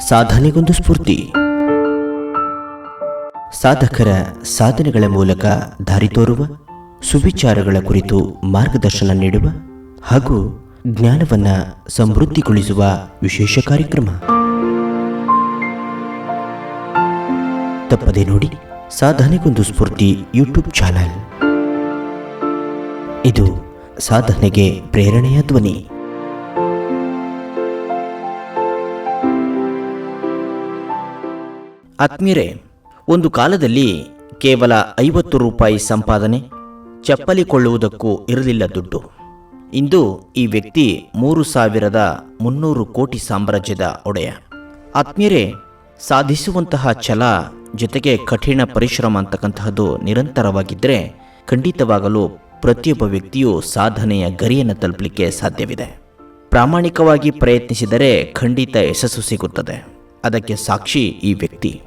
ಸಾಧನೆಗೊಂದು ಸ್ಫೂರ್ತಿ. ಸಾಧಕರ ಸಾಧನೆಗಳ ಮೂಲಕ ದಾರಿ ತೋರುವ, ಸುವಿಚಾರಗಳ ಕುರಿತು ಮಾರ್ಗದರ್ಶನ ನೀಡುವ ಹಾಗೂ ಜ್ಞಾನವನ್ನ ಸಮೃದ್ಧಿಗೊಳಿಸುವ ವಿಶೇಷ ಕಾರ್ಯಕ್ರಮ. ತಪ್ಪದೆ ನೋಡಿ ಸಾಧನೆಗೊಂದು ಸ್ಫೂರ್ತಿ ಯೂಟ್ಯೂಬ್ ಚಾನಲ್. ಇದು ಸಾಧನೆಗೆ ಪ್ರೇರಣೆಯ ಧ್ವನಿ. ಆತ್ಮೀಯರೇ ಒಂದು ಕಾಲದಲ್ಲಿ ಕೇವಲ ಐವತ್ತು ರೂಪಾಯಿ ಸಂಪಾದನೆ ಚಪ್ಪಲಿ ಕೊಳ್ಳುವುದಕ್ಕೂ ಇರಲಿಲ್ಲ ದುಡ್ಡು. ಇಂದು ಈ ವ್ಯಕ್ತಿ ಮೂರು ಸಾವಿರದ ಮುನ್ನೂರು ಕೋಟಿ ಸಾಮ್ರಾಜ್ಯದ ಒಡೆಯ. ಆತ್ಮೀಯರೇ ಸಾಧಿಸುವಂತಹ ಛಲ ಜೊತೆಗೆ ಕಠಿಣ ಪರಿಶ್ರಮ ಅಂತಕ್ಕಂತಹದ್ದು ನಿರಂತರವಾಗಿದ್ದರೆ ಖಂಡಿತವಾಗಲು ಪ್ರತಿಯೊಬ್ಬ ವ್ಯಕ್ತಿಯು ಸಾಧನೆಯ ಗರಿಯನ್ನು ತಲುಪಲಿಕ್ಕೆ ಸಾಧ್ಯವಿದೆ. ಪ್ರಾಮಾಣಿಕವಾಗಿ ಪ್ರಯತ್ನಿಸಿದರೆ ಖಂಡಿತ ಯಶಸ್ಸು ಸಿಗುತ್ತದೆ. ಅದಕ್ಕೆ ಸಾಕ್ಷಿ ಈ ವ್ಯಕ್ತಿ.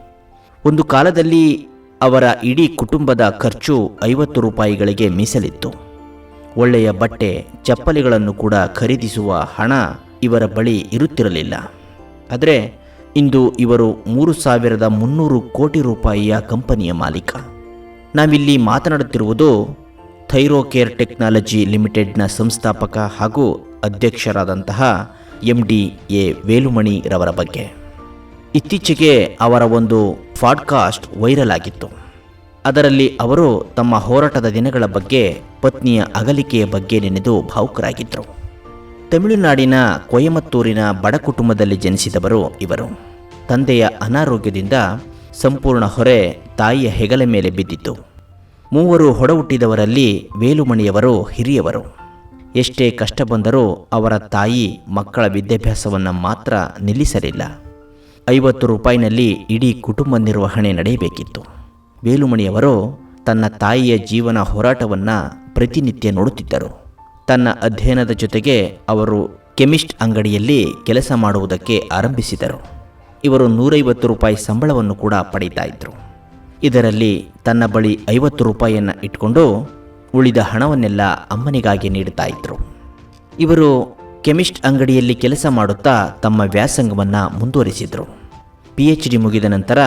ಒಂದು ಕಾಲದಲ್ಲಿ ಅವರ ಇಡೀ ಕುಟುಂಬದ ಖರ್ಚು ಐವತ್ತು ರೂಪಾಯಿಗಳಿಗೆ ಮೀಸಲಿತ್ತು. ಒಳ್ಳೆಯ ಬಟ್ಟೆ, ಚಪ್ಪಲಿಗಳನ್ನು ಕೂಡ ಖರೀದಿಸುವ ಹಣ ಇವರ ಬಳಿ ಇರುತ್ತಿರಲಿಲ್ಲ. ಆದರೆ ಇಂದು ಇವರು ಮೂರು ಸಾವಿರದ ಮುನ್ನೂರು ಕೋಟಿ ರೂಪಾಯಿಯ ಕಂಪನಿಯ ಮಾಲೀಕ. ನಾವಿಲ್ಲಿ ಮಾತನಾಡುತ್ತಿರುವುದು ಥೈರೋಕೇರ್ ಟೆಕ್ನಾಲಜಿ ಲಿಮಿಟೆಡ್ನ ಸಂಸ್ಥಾಪಕ ಹಾಗೂ ಅಧ್ಯಕ್ಷರಾದಂತಹ ಎಂ ಡಿ ಎ ವೇಲುಮಣಿ ರವರ ಬಗ್ಗೆ. ಇತ್ತೀಚೆಗೆ ಅವರ ಒಂದು ಪಾಡ್ಕಾಸ್ಟ್ ವೈರಲ್ ಆಗಿತ್ತು. ಅದರಲ್ಲಿ ಅವರು ತಮ್ಮ ಹೋರಾಟದ ದಿನಗಳ ಬಗ್ಗೆ, ಪತ್ನಿಯ ಅಗಲಿಕೆಯ ಬಗ್ಗೆ ನೆನೆದು ಭಾವುಕರಾಗಿದ್ದರು ತಮಿಳುನಾಡಿನ ಕೊಯಮತ್ತೂರಿನ ಬಡ ಕುಟುಂಬದಲ್ಲಿ ಜನಿಸಿದವರು ಇವರು. ತಂದೆಯ ಅನಾರೋಗ್ಯದಿಂದ ಸಂಪೂರ್ಣ ಹೊರೆ ತಾಯಿಯ ಹೆಗಲ ಮೇಲೆ ಬಿದ್ದಿತ್ತು. ಮೂವರು ಹೊಡಹುಟ್ಟಿದವರಲ್ಲಿ ವೇಲುಮಣಿಯವರು ಹಿರಿಯವರು. ಎಷ್ಟೇ ಕಷ್ಟ ಬಂದರೂ ಅವರ ತಾಯಿ ಮಕ್ಕಳ ವಿದ್ಯಾಭ್ಯಾಸವನ್ನು ಮಾತ್ರ ನಿಲ್ಲಿಸಲಿಲ್ಲ. ಐವತ್ತು ರೂಪಾಯಿನಲ್ಲಿ ಇಡೀ ಕುಟುಂಬ ನಿರ್ವಹಣೆ ನಡೆಯಬೇಕಿತ್ತು. ವೇಲುಮಣಿಯವರು ತನ್ನ ತಾಯಿಯ ಜೀವನ ಹೋರಾಟವನ್ನು ಪ್ರತಿನಿತ್ಯ ನೋಡುತ್ತಿದ್ದರು. ತನ್ನ ಅಧ್ಯಯನದ ಜೊತೆಗೆ ಅವರು ಕೆಮಿಸ್ಟ್ ಅಂಗಡಿಯಲ್ಲಿ ಕೆಲಸ ಮಾಡುವುದಕ್ಕೆ ಆರಂಭಿಸಿದರು. ಇವರು ನೂರೈವತ್ತು ರೂಪಾಯಿ ಸಂಬಳವನ್ನು ಕೂಡ ಪಡೀತಾ ಇದ್ದರು ಇದರಲ್ಲಿ ತನ್ನ ಬಳಿ ಐವತ್ತು ರೂಪಾಯಿಯನ್ನು ಇಟ್ಕೊಂಡು ಉಳಿದ ಹಣವನ್ನೆಲ್ಲ ಅಮ್ಮನಿಗಾಗಿ ನೀಡುತ್ತಾ ಇದ್ದರು ಇವರು ಕೆಮಿಸ್ಟ್ ಅಂಗಡಿಯಲ್ಲಿ ಕೆಲಸ ಮಾಡುತ್ತಾ ತಮ್ಮ ವ್ಯಾಸಂಗವನ್ನು ಮುಂದುವರಿಸಿದರು. ಪಿ ಎಚ್ ಡಿ ಮುಗಿದ ನಂತರ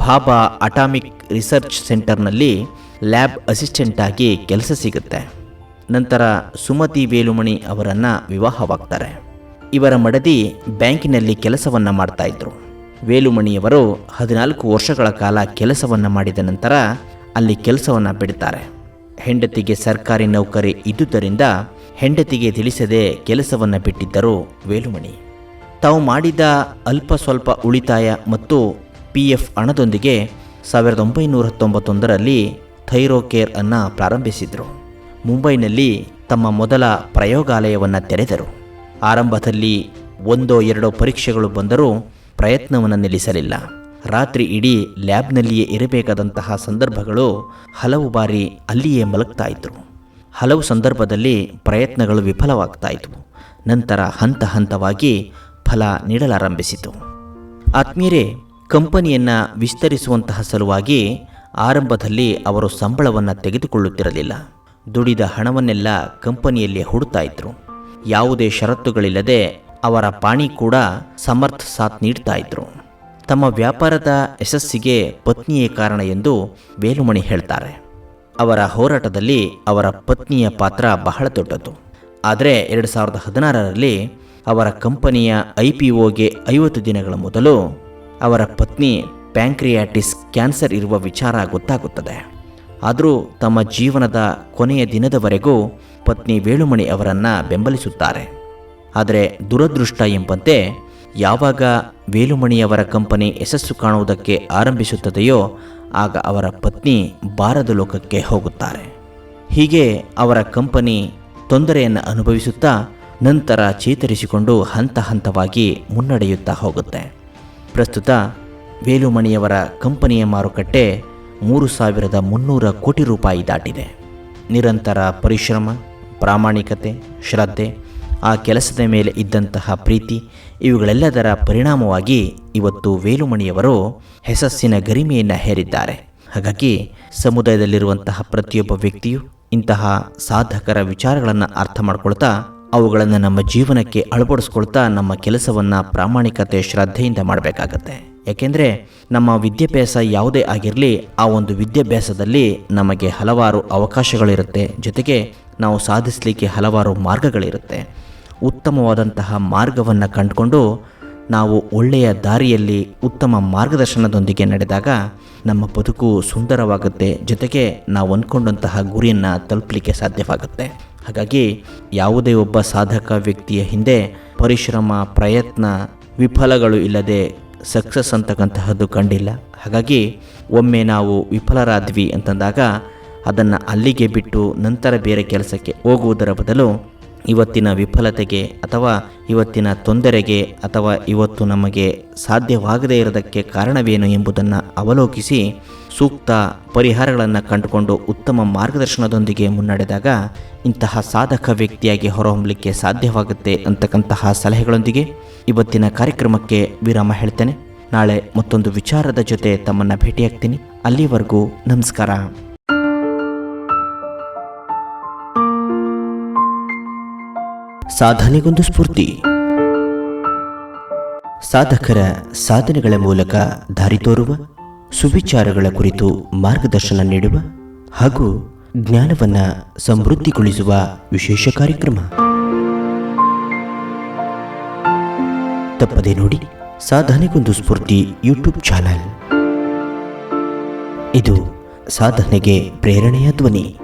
ಭಾಬಾ ಅಟಾಮಿಕ್ ರಿಸರ್ಚ್ ಸೆಂಟರ್ನಲ್ಲಿ ಲ್ಯಾಬ್ ಅಸಿಸ್ಟೆಂಟ್ ಆಗಿ ಕೆಲಸ ಸಿಗುತ್ತೆ. ನಂತರ ಸುಮತಿ ವೇಲುಮಣಿ ಅವರನ್ನು ವಿವಾಹವಾಗ್ತಾರೆ. ಇವರ ಮಡದಿ ಬ್ಯಾಂಕಿನಲ್ಲಿ ಕೆಲಸವನ್ನು ಮಾಡ್ತಾ ಇದ್ರು. ವೇಲುಮಣಿಯವರು ಹದಿನಾಲ್ಕು ವರ್ಷಗಳ ಕಾಲ ಕೆಲಸವನ್ನು ಮಾಡಿದ ನಂತರ ಅಲ್ಲಿ ಕೆಲಸವನ್ನು ಬಿಡುತ್ತಾರೆ ಹೆಂಡತಿಗೆ ಸರ್ಕಾರಿ ನೌಕರಿ ಇದ್ದುದರಿಂದ ಹೆಂಡತಿಗೆ ತಿಳಿಸದೆ ಕೆಲಸವನ್ನು ಬಿಟ್ಟಿದ್ದರು ವೇಲುಮಣಿ. ತಾವು ಮಾಡಿದ ಅಲ್ಪ ಸ್ವಲ್ಪ ಉಳಿತಾಯ ಮತ್ತು ಪಿ ಎಫ್ ಹಣದೊಂದಿಗೆ ಸಾವಿರದ ಒಂಬೈನೂರ ತೊಂಬತ್ತೊಂದರಲ್ಲಿ ಥೈರೋಕೇರ್ ಅನ್ನು ಪ್ರಾರಂಭಿಸಿದರು. ಮುಂಬೈನಲ್ಲಿ ತಮ್ಮ ಮೊದಲ ಪ್ರಯೋಗಾಲಯವನ್ನು ತೆರೆದರು. ಆರಂಭದಲ್ಲಿ ಒಂದೋ ಎರಡೋ ಪರೀಕ್ಷೆಗಳು ಬಂದರೂ ಪ್ರಯತ್ನವನ್ನು ನಿಲ್ಲಿಸಲಿಲ್ಲ. ರಾತ್ರಿ ಇಡೀ ಲ್ಯಾಬ್ನಲ್ಲಿಯೇ ಇರಬೇಕಾದಂತಹ ಸಂದರ್ಭಗಳು ಹಲವು ಬಾರಿ ಅಲ್ಲಿಯೇ ಮಲಗ್ತಾ ಇದ್ದರು. ಹಲವು ಸಂದರ್ಭದಲ್ಲಿ ಪ್ರಯತ್ನಗಳು ವಿಫಲವಾಗ್ತಾ ಇದ್ವು. ನಂತರ ಹಂತ ಹಂತವಾಗಿ ಫಲ ನೀಡಲಾರಂಭಿಸಿತು. ಆತ್ಮೀರೆ ಕಂಪನಿಯನ್ನು ವಿಸ್ತರಿಸುವಂತಹ ಸಲುವಾಗಿ ಆರಂಭದಲ್ಲಿ ಅವರು ಸಂಬಳವನ್ನು ತೆಗೆದುಕೊಳ್ಳುತ್ತಿರಲಿಲ್ಲ. ದುಡಿದ ಹಣವನ್ನೆಲ್ಲ ಕಂಪನಿಯಲ್ಲಿ ಹುಡುತ್ತಾ ಇದ್ರು. ಯಾವುದೇ ಷರತ್ತುಗಳಿಲ್ಲದೆ ಅವರ ಪಾಣಿ ಕೂಡ ಸಮರ್ಥ ಸಾಥ್ ನೀಡ್ತಾ ಇದ್ರು. ತಮ್ಮ ವ್ಯಾಪಾರದ ಯಶಸ್ಸಿಗೆ ಪತ್ನಿಯೇ ಕಾರಣ ಎಂದು ವೇಲುಮಣಿ ಹೇಳ್ತಾರೆ. ಅವರ ಹೋರಾಟದಲ್ಲಿ ಅವರ ಪತ್ನಿಯ ಪಾತ್ರ ಬಹಳ ದೊಡ್ಡದು. ಆದರೆ ಎರಡು ಸಾವಿರದ ಹದಿನಾರರಲ್ಲಿ ಅವರ ಕಂಪನಿಯ ಐ ಪಿ ಒಗೆ ಐವತ್ತು ದಿನಗಳ ಮೊದಲು ಅವರ ಪತ್ನಿ ಪ್ಯಾಂಕ್ರಿಯಾಟಿಸ್ ಕ್ಯಾನ್ಸರ್ ಇರುವ ವಿಚಾರ ಗೊತ್ತಾಗುತ್ತದೆ. ಆದರೂ ತಮ್ಮ ಜೀವನದ ಕೊನೆಯ ದಿನದವರೆಗೂ ಪತ್ನಿ ವೇಳುಮಣಿ ಅವರನ್ನು ಬೆಂಬಲಿಸುತ್ತಾರೆ. ಆದರೆ ದುರದೃಷ್ಟ ಎಂಬಂತೆ ಯಾವಾಗ ವೇಲುಮಣಿಯವರ ಕಂಪನಿ ಯಶಸ್ಸು ಕಾಣುವುದಕ್ಕೆ ಆರಂಭಿಸುತ್ತದೆಯೋ ಆಗ ಅವರ ಪತ್ನಿ ಬಾರದ ಲೋಕಕ್ಕೆ ಹೋಗುತ್ತಾರೆ. ಹೀಗೆ ಅವರ ಕಂಪನಿ ತೊಂದರೆಯನ್ನು ಅನುಭವಿಸುತ್ತಾ ನಂತರ ಚೇತರಿಸಿಕೊಂಡು ಹಂತ ಹಂತವಾಗಿ ಮುನ್ನಡೆಯುತ್ತಾ ಹೋಗುತ್ತೆ. ಪ್ರಸ್ತುತ ವೇಲುಮಣಿಯವರ ಕಂಪನಿಯ ಮಾರುಕಟ್ಟೆ ಮೂರು ಸಾವಿರದ ಮುನ್ನೂರ ಕೋಟಿ ರೂಪಾಯಿ ದಾಟಿದೆ. ನಿರಂತರ ಪರಿಶ್ರಮ, ಪ್ರಾಮಾಣಿಕತೆ, ಶ್ರದ್ಧೆ, ಆ ಕೆಲಸದ ಮೇಲೆ ಇದ್ದಂತಹ ಪ್ರೀತಿ ಇವುಗಳೆಲ್ಲದರ ಪರಿಣಾಮವಾಗಿ ಇವತ್ತು ವೇಲುಮಣಿಯವರು ಹೆಸಸ್ಸಿನ ಗರಿಮೆಯನ್ನು ಹೇರಿದ್ದಾರೆ. ಹಾಗಾಗಿ ಸಮುದಾಯದಲ್ಲಿರುವಂತಹ ಪ್ರತಿಯೊಬ್ಬ ವ್ಯಕ್ತಿಯು ಇಂತಹ ಸಾಧಕರ ವಿಚಾರಗಳನ್ನು ಅರ್ಥ ಮಾಡ್ಕೊಳ್ತಾ ಅವುಗಳನ್ನು ನಮ್ಮ ಜೀವನಕ್ಕೆ ಅಳವಡಿಸ್ಕೊಳ್ತಾ ನಮ್ಮ ಕೆಲಸವನ್ನು ಪ್ರಾಮಾಣಿಕತೆ ಶ್ರದ್ಧೆಯಿಂದ ಮಾಡಬೇಕಾಗತ್ತೆ. ಯಾಕೆಂದರೆ ನಮ್ಮ ವಿದ್ಯಾಭ್ಯಾಸ ಯಾವುದೇ ಆಗಿರಲಿ ಆ ಒಂದು ವಿದ್ಯಾಭ್ಯಾಸದಲ್ಲಿ ನಮಗೆ ಹಲವಾರು ಅವಕಾಶಗಳಿರುತ್ತೆ. ಜೊತೆಗೆ ನಾವು ಸಾಧಿಸಲಿಕ್ಕೆ ಹಲವಾರು ಮಾರ್ಗಗಳಿರುತ್ತೆ. ಉತ್ತಮವಾದಂತಹ ಮಾರ್ಗವನ್ನು ಕಂಡುಕೊಂಡು ನಾವು ಒಳ್ಳೆಯ ದಾರಿಯಲ್ಲಿ ಉತ್ತಮ ಮಾರ್ಗದರ್ಶನದೊಂದಿಗೆ ನಡೆದಾಗ ನಮ್ಮ ಬದುಕು ಸುಂದರವಾಗುತ್ತೆ ಜೊತೆಗೆ ನಾವು ಅಂದ್ಕೊಂಡಂತಹ ಗುರಿಯನ್ನು ತಲುಪಲಿಕ್ಕೆ ಸಾಧ್ಯವಾಗುತ್ತೆ. ಹಾಗಾಗಿ ಯಾವುದೇ ಒಬ್ಬ ಸಾಧಕ ವ್ಯಕ್ತಿಯ ಹಿಂದೆ ಪರಿಶ್ರಮ, ಪ್ರಯತ್ನ, ವಿಫಲಗಳು ಇಲ್ಲದೆ ಸಕ್ಸಸ್ ಅಂತಕ್ಕಂತಹದ್ದು ಕಂಡಿಲ್ಲ. ಹಾಗಾಗಿ ಒಮ್ಮೆ ನಾವು ವಿಫಲರಾದ್ವಿ ಅಂತಂದಾಗ ಅದನ್ನು ಅಲ್ಲಿಗೆ ಬಿಟ್ಟು ನಂತರ ಬೇರೆ ಕೆಲಸಕ್ಕೆ ಹೋಗುವುದರ ಬದಲು ಇವತ್ತಿನ ವಿಫಲತೆಗೆ ಅಥವಾ ಇವತ್ತಿನ ತೊಂದರೆಗೆ ಅಥವಾ ಇವತ್ತು ನಮಗೆ ಸಾಧ್ಯವಾಗದೇ ಇರೋದಕ್ಕೆ ಕಾರಣವೇನು ಎಂಬುದನ್ನು ಅವಲೋಕಿಸಿ ಸೂಕ್ತ ಪರಿಹಾರಗಳನ್ನು ಕಂಡುಕೊಂಡು ಉತ್ತಮ ಮಾರ್ಗದರ್ಶನದೊಂದಿಗೆ ಮುನ್ನಡೆದಾಗ ಇಂತಹ ಸಾಧಕ ವ್ಯಕ್ತಿಯಾಗಿ ಹೊರಹೊಮ್ಮಲಿಕ್ಕೆ ಸಾಧ್ಯವಾಗುತ್ತೆ ಅಂತಕ್ಕಂತಹ ಸಲಹೆಗಳೊಂದಿಗೆ ಇವತ್ತಿನ ಕಾರ್ಯಕ್ರಮಕ್ಕೆ ವಿರಾಮ ಹೇಳ್ತೇನೆ. ನಾಳೆ ಮತ್ತೊಂದು ವಿಚಾರದ ಜೊತೆ ತಮ್ಮನ್ನು ಭೇಟಿಯಾಗ್ತೀನಿ. ಅಲ್ಲಿವರೆಗೂ ನಮಸ್ಕಾರ. ಸಾಧನೆಗೊಂದು ಸ್ಫೂರ್ತಿ. ಸಾಧಕರ ಸಾಧನೆಗಳ ಮೂಲಕ ದಾರಿ ತೋರುವ, ಸುವಿಚಾರಗಳ ಕುರಿತು ಮಾರ್ಗದರ್ಶನ ನೀಡುವ ಹಾಗೂ ಜ್ಞಾನವನ್ನ ಸಮೃದ್ಧಿಗೊಳಿಸುವ ವಿಶೇಷ ಕಾರ್ಯಕ್ರಮ. ತಪ್ಪದೆ ನೋಡಿ, ಸಾಧನೆಗೊಂದು ಸ್ಫೂರ್ತಿ ಯೂಟ್ಯೂಬ್ ಚಾನಲ್. ಇದು ಸಾಧನೆಗೆ ಪ್ರೇರಣೆಯ ಧ್ವನಿ.